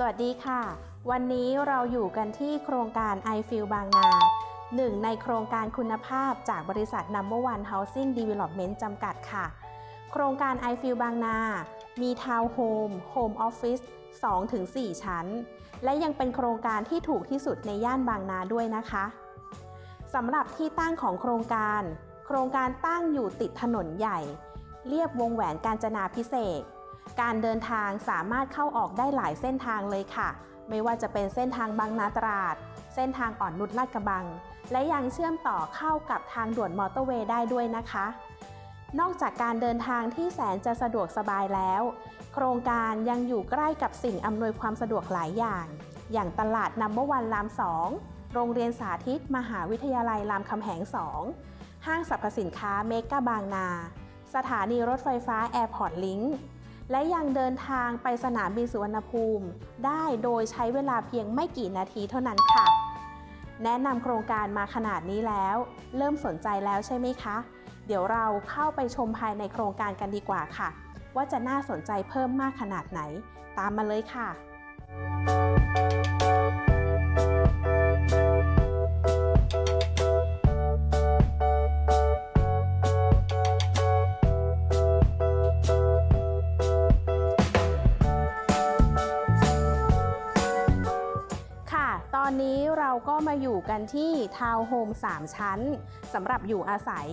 สวัสดีค่ะ วันนี้เราอยู่กันที่โครงการ i f e e l บางนาหนึ่งในโครงการคุณภาพจากบริษัท Number One Housing Development จำกัดค่ะ โครงการ i f e e l บางนา มีทาวน์โฮมโฮมออฟฟิศ2-4 ชั้น และยังเป็นโครงการที่ถูกที่สุดในย่านบางนาด้วยนะคะสำหรับที่ตั้งของโครงการ โครงการตั้งอยู่ติดถนนใหญ่ เรียบวงแหวนกาญจนาพิเศษ การเดินทางสามารถเข้าออกได้หลายเส้นทางเลยค่ะ ไม่ว่าจะเป็นเส้นทางบางนาตราด เส้นทางอ่อนนุชลาดกระบัง และยังเชื่อมต่อเข้ากับทางด่วนมอเตอร์เวย์ได้ด้วยนะคะ นอกจากการเดินทางที่แสนจะสะดวกสบายแล้ว โครงการยังอยู่ใกล้กับสิ่งอำนวยความสะดวกหลายอย่าง อย่างตลาดนัมเบอร์วันรามสองโรงเรียนสาธิต มหาวิทยาลัยรามคำแหง2ห้างสรรพสินค้าเมกะบางนา สถานีรถไฟฟ้าแอร์พอร์ตลิงก์ และยังเดินทางไปสนามบินสุวรรณภูมิ ได้โดยใช้เวลาเพียงไม่กี่นาทีเท่านั้นค่ะ แนะนำโครงการมาขนาดนี้แล้ว เริ่มสนใจแล้วใช่ไหมคะ เดี๋ยวเราเข้าไปชมภายในโครงการกันดีกว่าค่ะ ว่าจะน่าสนใจเพิ่มมากขนาดไหน ตามมาเลยค่ะ ก็มาอยู่กันที่ทาวน์โฮม3 ชั้นสำหรับอยู่อาศัย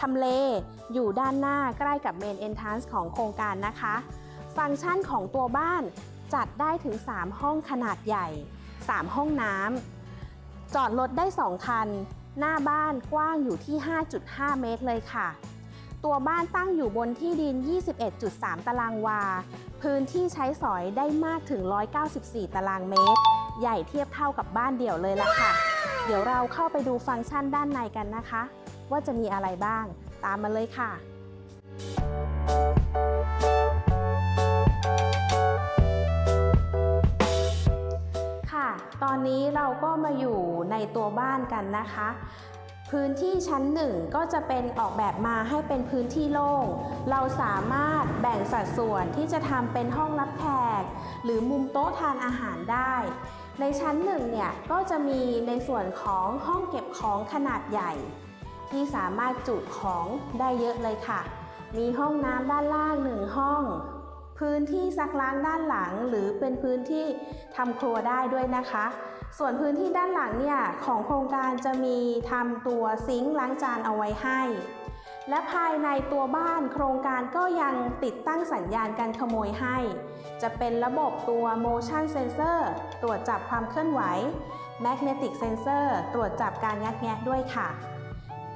ทำเลอยู่ด้านหน้าใกล้กับเมนเอนท n น e ของโครงการนะคะ ฟังก์ชันของตัวบ้านจัดได้ถึง 3 ห้องขนาดใหญ่ 3 ห้องน้ำจอดรถได้ 2 คัน หน้าบ้านกว้างอยู่ที่ 5.5 เมตรเลยค่ะ ตัวบ้านตั้งอยู่บนที่ดิน 21.3 ตารางวา พื้นที่ใช้สอยได้มากถึง 194 ตารางเมตร ใหญ่เทียบเท่ากับบ้านเดี่ยวเลยล่ะค่ะ เดี๋ยวเราเข้าไปดูฟังก์ชันด้านในกันนะคะ ว่าจะมีอะไรบ้าง ตามมาเลยค่ะค่ะตอนนี้เราก็มาอยู่ในตัวบ้านกันนะคะ พื้นที่ชั้นหนึ่งก็จะเป็นออกแบบมาให้เป็นพื้นที่โล่ง เราสามารถแบ่งสัดส่วนที่จะทำเป็นห้องรับแขก หรือมุมโต๊ะทานอาหารได้ ในชั้นหนึ่งเนี่ยก็จะมีในส่วนของห้องเก็บของขนาดใหญ่ ที่สามารถจุของได้เยอะเลยค่ะ มีห้องน้ำด้านล่างหนึ่งห้อง พื้นที่ซักล้างด้านหลังหรือเป็นพื้นที่ทำครัวได้ด้วยนะคะ ส่วนพื้นที่ด้านหลังเนี่ยของโครงการจะมีทำตัวซิงค์ล้างจานเอาไว้ให้ และภายในตัวบ้านโครงการก็ยังติดตั้งสัญญาณการขโมยให้ จะเป็นระบบตัว motion sensor ตรวจจับความเคลื่อนไหว magnetic sensor ตรวจจับการงัดแงะด้วยค่ะ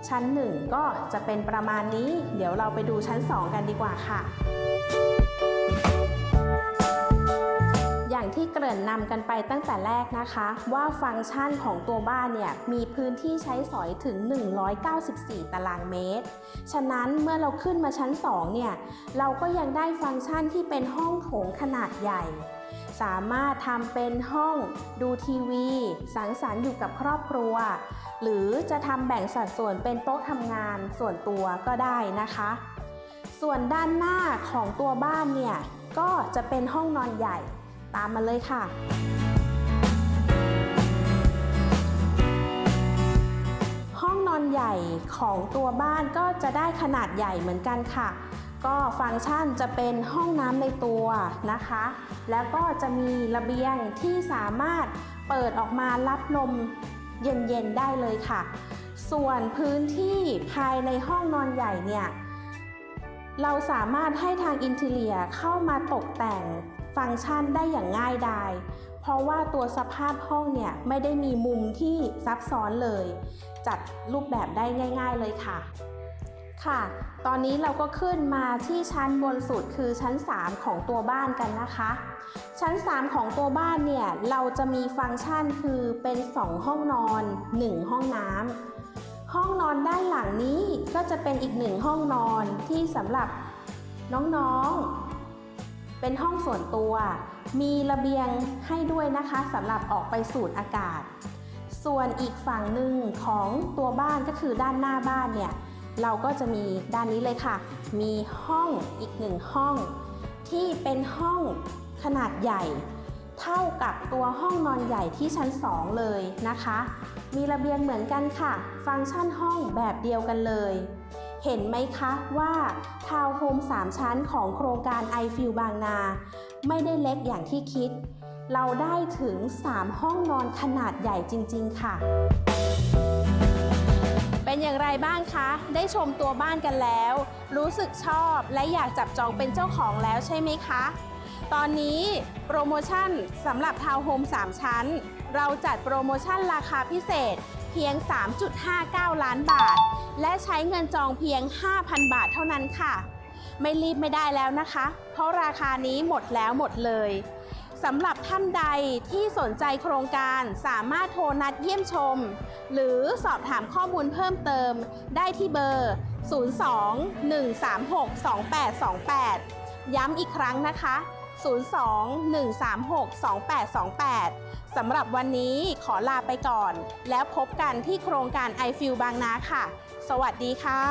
ชั้น 1 ก็จะเป็นประมาณนี้ เดี๋ยวเราไปดูชั้น 2 กันดีกว่าค่ะ ริ่นนำกันไปตั้งแต่แรกนะคะ ว่าฟังก์ชันของตัวบ้านเนี่ยมีพื้นที่ใช้สอยถึง 194 ตารางเมตร ฉะนั้นเมื่อเราขึ้นมาชั้น 2 เนี่ย เราก็ยังได้ฟังก์ชันที่เป็นห้องโถงขนาดใหญ่ สามารถทำเป็นห้องดูทีวี สังสรรค์อยู่กับครอบครัว หรือจะทำแบ่งสัดส่วนเป็นโต๊ะทำงานส่วนตัวก็ได้นะคะ ส่วนด้านหน้าของตัวบ้านเนี่ยก็จะเป็นห้องนอนใหญ่ ตามมาเลยค่ะห้องนอนใหญ่ของตัวบ้านก็จะได้ขนาดใหญ่เหมือนกันค่ะ ก็ฟังก์ชันจะเป็นห้องน้ำในตัวนะคะ แล้วก็จะมีระเบียงที่สามารถเปิดออกมารับลมเย็นๆได้เลยค่ะ ส่วนพื้นที่ภายในห้องนอนใหญ่เนี่ย เราสามารถให้ทางอินเทเลียเข้ามาตกแต่ง ฟังก์ชันได้อย่างง่ายดาย เพราะว่าตัวสภาพห้องเนี่ยไม่ได้มีมุมที่ซับซ้อนเลย จัดรูปแบบได้ง่าย ๆเลยค่ะ ค่ะ ตอนนี้เราก็ขึ้นมาที่ชั้นบนสุดคือชั้น 3 ของตัวบ้านกันนะคะ ชั้น 3 ของตัวบ้านเนี่ยเราจะมีฟังก์ชันคือเป็น 2 ห้องนอน 1 ห้องน้ำห้องนอนด้านหลังนี้ก็จะเป็นอีกหนึ่งห้องนอนที่สำหรับน้องๆ เป็นห้องส่วนตัว มีระเบียงให้ด้วยนะคะสำหรับออกไปสูดอากาศ ส่วนอีกฝั่งหนึ่งของตัวบ้านก็คือด้านหน้าบ้านเนี่ยเราก็จะมีด้านนี้เลยค่ะ มีห้องอีกหนึ่งห้อง ที่เป็นห้องขนาดใหญ่ เท่ากับตัวห้องนอนใหญ่ที่ชั้น 2 เลยนะคะ มีระเบียงเหมือนกันค่ะ ฟังก์ชันห้องแบบเดียวกันเลย เห็นไหมคะว่าทาวน์โฮม3 ชั้นของโครงการ i f i e l บางนา ไม่ได้เล็กอย่างที่คิด เราได้ถึง 3 ห้องนอนขนาดใหญ่จริง ๆ ค่ะ เป็นอย่างไรบ้างคะ ได้ชมตัวบ้านกันแล้ว รู้สึกชอบและอยากจับจองเป็นเจ้าของแล้วใช่ไหมคะ ตอนนี้โปรโมชั่นสำหรับทาวน์โฮม3 ชั้น เราจัดโปรโมชั่นราคาพิเศษ เพียง 3.59 ล้านบาท และใช้เงินจองเพียง 5,000 บาทเท่านั้นค่ะ ไม่รีบไม่ได้แล้วนะคะ เพราะราคานี้หมดแล้วหมดเลยสำหรับท่านใดที่สนใจโครงการสามารถโทรนัดเยี่ยมชม หรือสอบถามข้อมูลเพิ่มเติมได้ที่เบอร์ 02-136-2828 ย้ำอีกครั้งนะคะ 02-136-2828 สำหรับวันนี้ขอลาไปก่อน แล้วพบกันที่โครงการ i f i e l บางนาค่ะ สวัสดีค่ะ